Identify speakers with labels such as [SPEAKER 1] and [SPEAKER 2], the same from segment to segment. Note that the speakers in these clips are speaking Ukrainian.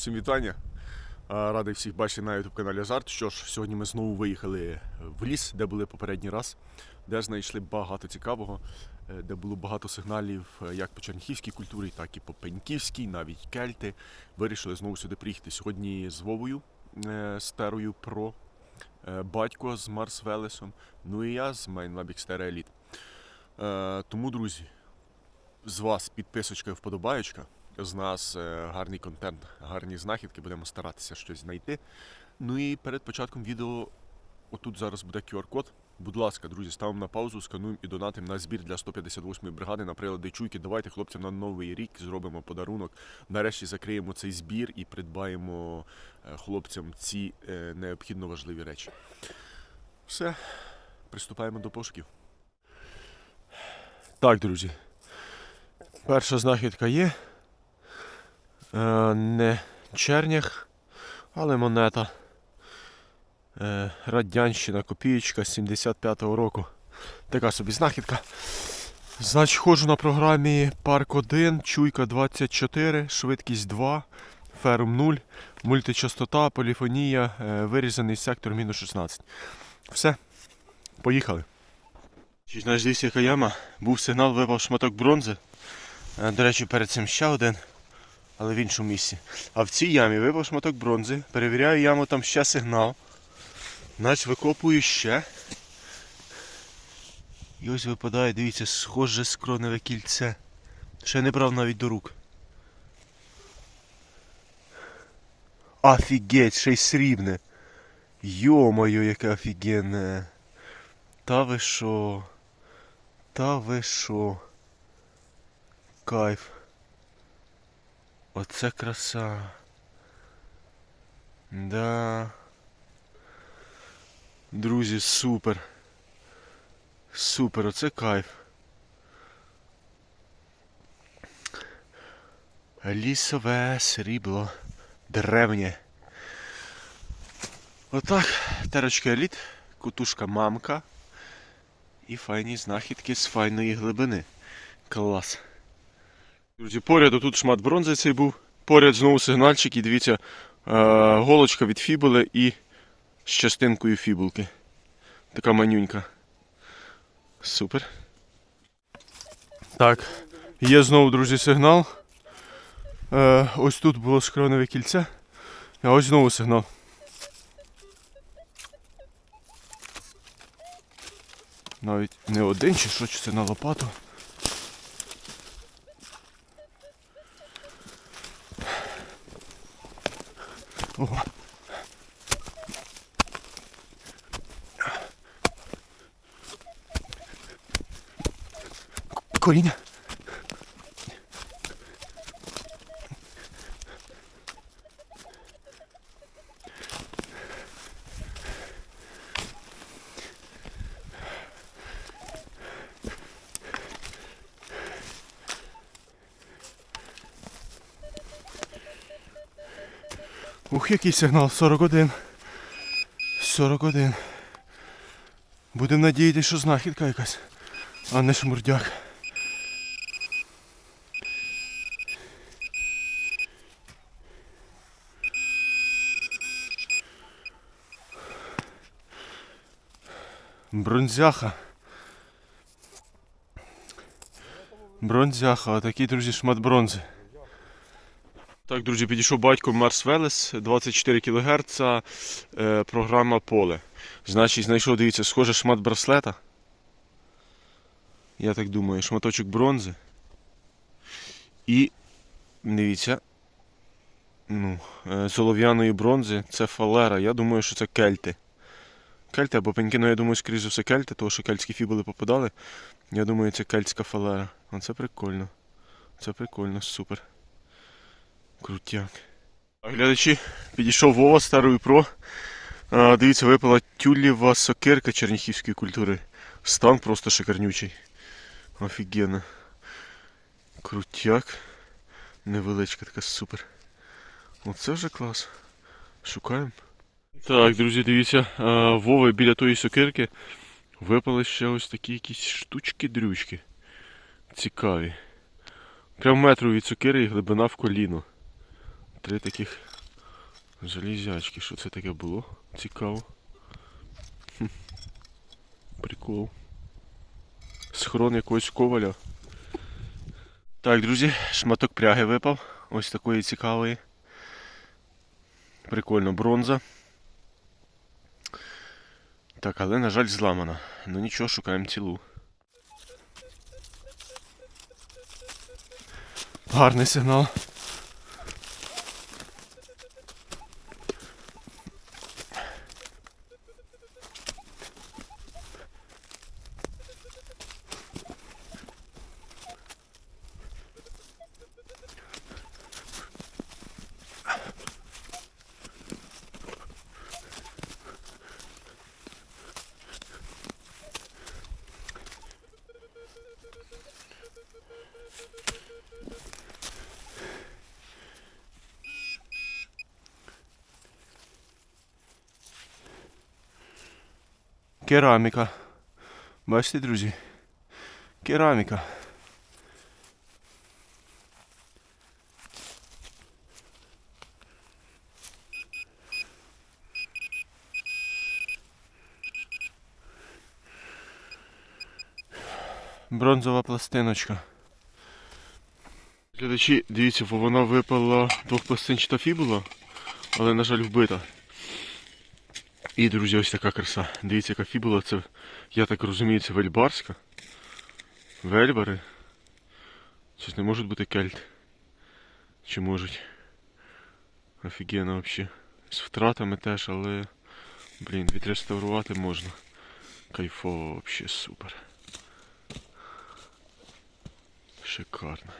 [SPEAKER 1] Усім вітання. Радий всіх бачити на youtube каналі Азарт. Що ж, сьогодні ми знову виїхали в ліс, де були попередній раз, де знайшли багато цікавого, е, де було багато сигналів е, як по черніхівській культурі, так і по пеньківській, навіть кельти. Вирішили знову сюди приїхати. Сьогодні з Вовою, е, з Про, батько з Марс Велесом, ну і я з Майнлабік Стера Еліт. Тому, друзі, з вас підписочка і вподобаєчка. З нас е, гарний контент, гарні знахідки, будемо старатися щось знайти. Ну і перед початком відео, отут зараз буде QR-код. Будь ласка, друзі, ставимо на паузу, скануємо і донатимо на збір для 158-ї бригади на прилади чуйки. Давайте хлопцям на новий рік зробимо подарунок. Нарешті закриємо цей збір і придбаємо е, хлопцям ці е, необхідно важливі речі. Все, приступаємо до пошуків. Так, друзі. Перша знахідка є. Е, не чернях, але монета. Е, Радянщина, копієчка з 75-го року. Така собі знахідка. Значить, ходжу на програмі Парк 1, Чуйка 24, швидкість 2, ферум 0, мультичастота, поліфонія, е, вирізаний сектор мінус 16. Все, поїхали. Дивіться, яка яма. Був сигнал, випав шматок бронзи. До речі, перед цим ще один, але в іншому місці. А в цій ямі випав шматок бронзи. Перевіряю яму, там ще сигнал. Значить, викопую ще. І ось випадає, дивіться, схоже скроневе кільце. Ще не брав навіть до рук. Офігеть, ще й срібне. Йо-моє, яке офігенне. Та ви що? Та ви що? Кайф. Оце краса. Да. Друзі, супер. Супер, оце кайф. Лісове срібло. Древнє. Отак. Терочка еліт, кутушка мамка. І файні знахідки з файної глибини. Клас. Друзі, поряд тут шмат бронзи цей був. Поряд знову сигнальчик і дивіться, е, голочка від фібули і з частинкою фібулки. Така манюнька. Супер. Так, є знову, друзі, сигнал. Е, ось тут було скроневе кільце. А ось знову сигнал. Навіть не один чи що, чи це на лопату. Ого. Коліна. Ух, який сигнал, 41. 41. Будемо надіятися, що знахідка якась, а не шмурдяк. Бронзяха. Бронзяха, отакий, друзі, шмат бронзи. Так, друзі, підійшов батько Марс Велес, 24 кГц, е, програма поле. Значить, знайшов, дивіться, схоже шмат браслета. Я так думаю, шматочок бронзи. І дивіться. Ну, е, з олов'яної бронзи це фалера. Я думаю, що це кельти. Кельти або пеньки, ну я думаю, скоріше за все кельти, тому що кельтські фібули попадали. Я думаю, це кельтська фалера. Оце прикольно. Це прикольно, супер. Крутяк. Глядачі, підійшов Вова старою про. Дивіться, випала тюлєва сокирка черніхівської культури. Стан просто шикарнючий. Офігенно. Крутяк. Невеличка така супер. Оце вже клас. Шукаємо. Так, друзі, дивіться, Вова біля тої сокирки випали ще ось такі якісь штучки-дрючки. Цікаві. Прям метру від сокири і глибина в коліно. Три таких железячки. Що це таке було? Цікаво. Хм. Прикол. Схорон якогось коваля. Так, друзі, шматок пряги випав. Ось такої цікавої. Прикольно, бронза. Так, але, на жаль, зламана. Ну нічого, шукаємо цілу. Гарний сигнал. Кераміка. Бачите, друзі? Кераміка. Бронзова пластиночка. Глядачі, дивіться, бо вона випала двохпластинчата фібула, але, на жаль, вбита. І, друзі, ось така краса. Дивіться, яка фібула. Це, я так розумію, це вельбарська. Вельбари. Ж не можуть бути кельт. Чи можуть? Офігенно взагалі. З втратами теж, але. Блін, відреставрувати можна. Кайфово взагалі супер. Шикарно.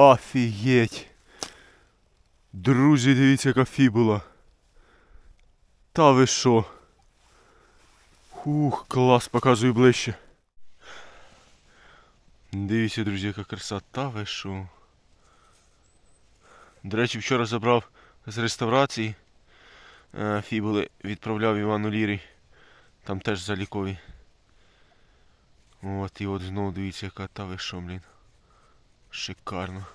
[SPEAKER 1] Офігеть. Друзі, дивіться, яка фібула. Та ви що? Ух, клас, показую ближче. Дивіться, друзі, яка краса. Та ви що? До речі, вчора забрав з реставрації е, фібули, відправляв Івану Лірі. Там теж залікові. От і от знову дивіться, яка та ви що, блін. Шикарно.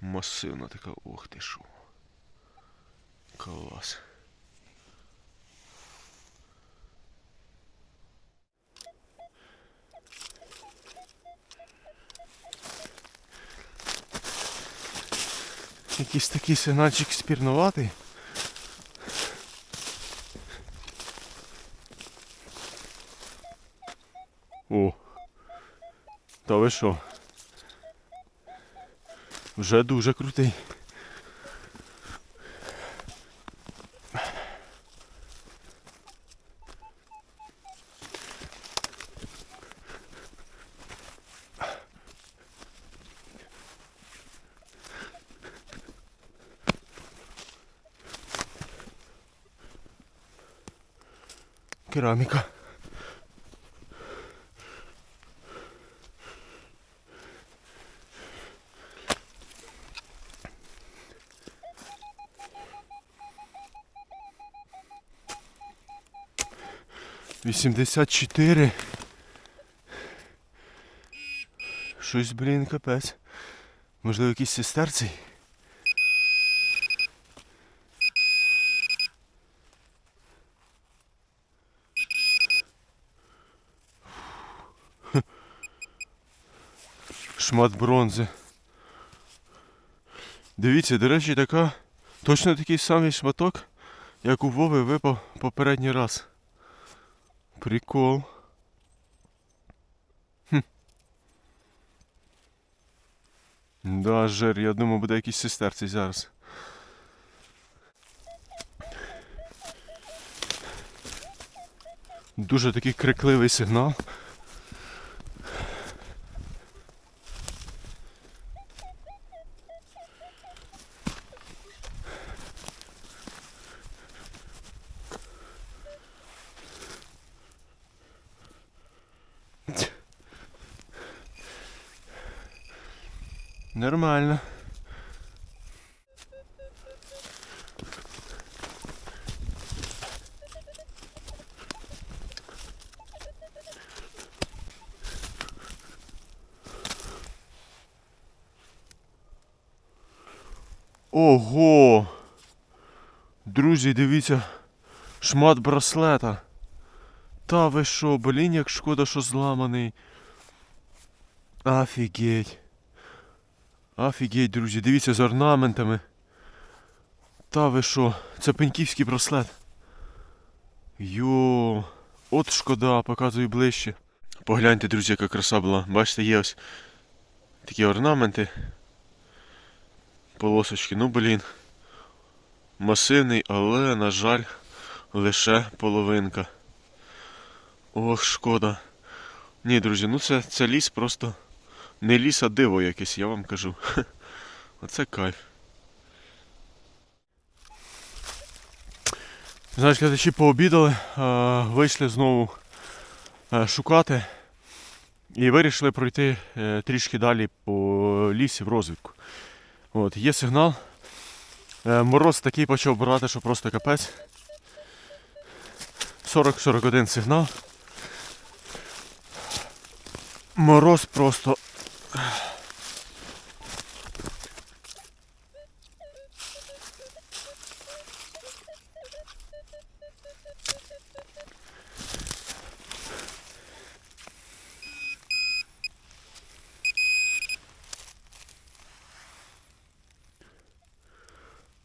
[SPEAKER 1] Масивна така, ох ти шо. Клас. Якийсь такий сигнальчик спірнуватий. О, та ви? Вже дуже крутий. Кераміка. Вісімдесят чотири. Щось, блін, капець. Можливо, якийсь сестерцій? Шмат бронзи. Дивіться, до речі, така точно такий самий шматок, як у Вови випав попередній раз. Прикол. Хм. Да, жир, я думаю, буде якийсь сестерці зараз. Дуже такий крикливий сигнал. Нормально. Ого! Друзі, дивіться, шмат браслета. Та ви що, блін, як шкода, що зламаний. Офігеть. Офігеть, друзі, дивіться з орнаментами. Та ви що, це пеньківський браслет. Йо, от шкода, показую ближче. Погляньте, друзі, яка краса була. Бачите, є ось такі орнаменти. Полосочки, ну блін. Масивний, але, на жаль, лише половинка. Ох, шкода. Ні, друзі, ну це, це ліс просто не ліс, а диво якесь, я вам кажу. Оце кайф. Знаєш, глядачі пообідали, вийшли знову шукати і вирішили пройти е, трішки далі по лісі в розвідку. От, є сигнал. Е, Мороз такий почав брати, що просто капець. 40-41 сигнал. Мороз просто.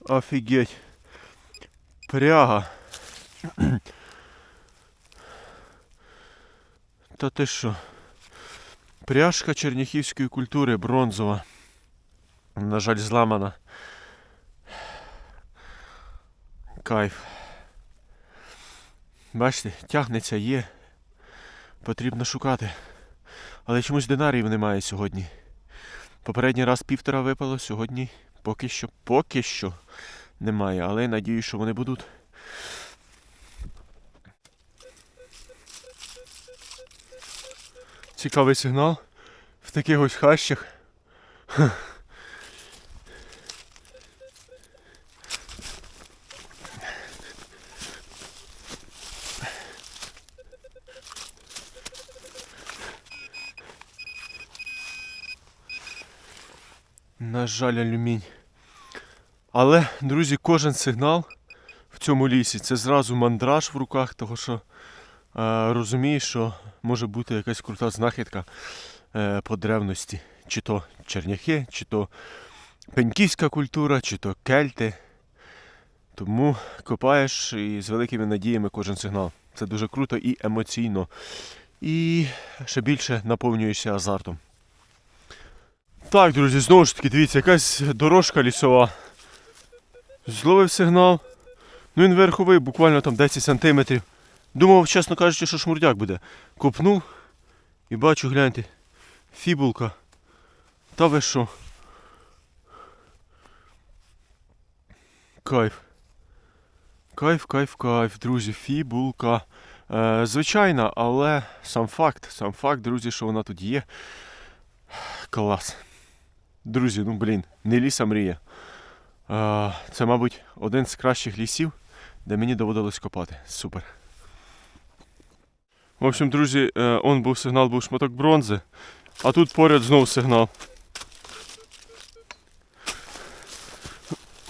[SPEAKER 1] Офігеть. Пряга. Та ти що? Пряжка черняхівської культури бронзова. На жаль, зламана. Кайф. Бачите, тягнеться, є. Потрібно шукати. Але чомусь динаріїв немає сьогодні. Попередній раз півтора випало, сьогодні поки що, поки що немає, але надію, що вони будуть. Цікавий сигнал в таких ось хащах. На жаль, алюмінь. Але, друзі, кожен сигнал в цьому лісі це зразу мандраж в руках, того що е, розумієш, що може бути якась крута знахідка е, по древності. Чи то черняхи, чи то пеньківська культура, чи то кельти. Тому копаєш і з великими надіями кожен сигнал. Це дуже круто і емоційно. І ще більше наповнюєшся азартом. Так, друзі, знову ж таки, дивіться, якась дорожка лісова. Зловив сигнал. Ну він верховий, буквально там 10 сантиметрів. Думав, чесно кажучи, що шмурдяк буде. Копнув і бачу, гляньте, фібулка. Та ви що? Кайф. Кайф, кайф, кайф, друзі, фібулка. Е, звичайна, але сам факт, сам факт, друзі, що вона тут є. Клас. Друзі, ну блін, не ліс, а мрія. Це, мабуть, один з кращих лісів, де мені доводилось копати. Супер. В общем, друзі, е, он був сигнал, був шматок бронзи, а тут поряд знов сигнал.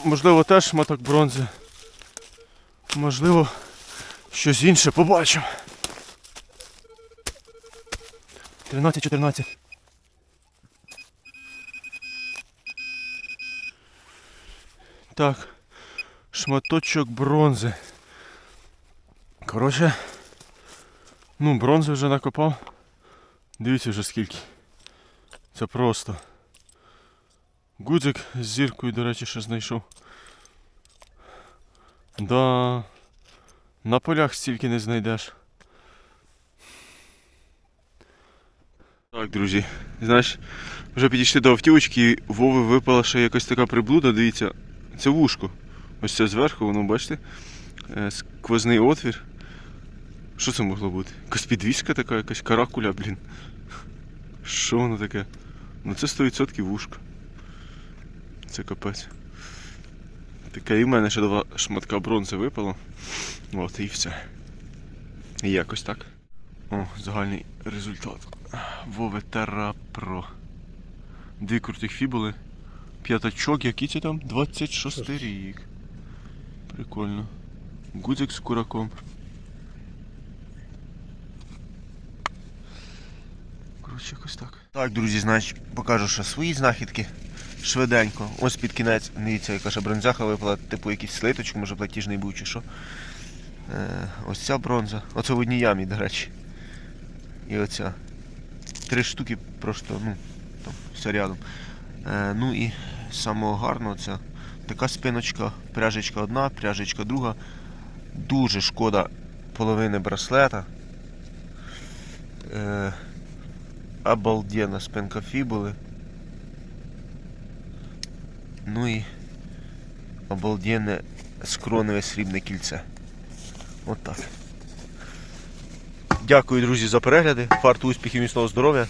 [SPEAKER 1] Можливо, теж шматок бронзи. Можливо, щось інше побачимо. 13-14. Так, шматочок бронзи. Коротше, ну, бронзи вже накопав. Дивіться вже скільки. Це просто. Гудзик з зіркою, до речі, ще знайшов. Да. На полях стільки не знайдеш. Так, друзі, знаєш, вже підійшли до автівочки і Вови випала ще якась така приблуда, дивіться, це вушко. Ось це зверху, воно, бачите? Е, Сквозний отвір. Що це могло бути? Якась підвіска така, якась каракуля, блін. Що воно таке? Ну це 100% вушко. Це капець. Таке і в мене ще два шматка бронзи випало. От і все. І якось так. О, загальний результат. Вове Терра Про. Дві крутих фібули, П'ятачок, який це там? 26 рік. Прикольно. Гудзик з кураком. Коротше, якось так. Так, друзі, значить, покажу ще свої знахідки. Швиденько. Ось під кінець, дивіться, яка ще бронзяха випала, типу якийсь слиточок, може платіжний був чи що. Е, ось ця бронза. Оце в одній ямі, до речі. І оця. Три штуки просто, ну, там, все рядом. Е, ну і самого гарного це така спиночка, пряжечка одна, пряжечка друга. Дуже шкода половини браслета. Е, обалденна спинка фібули. Ну і обалденне скроневе срібне кільце. От так. Дякую, друзі, за перегляди. Фарту успіхів, міцного здоров'я.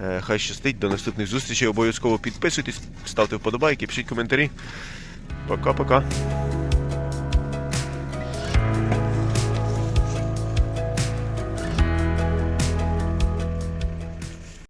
[SPEAKER 1] Е, Хай щастить, до наступних зустрічей. Обов'язково підписуйтесь, ставте вподобайки, пишіть коментарі. Пока-пока.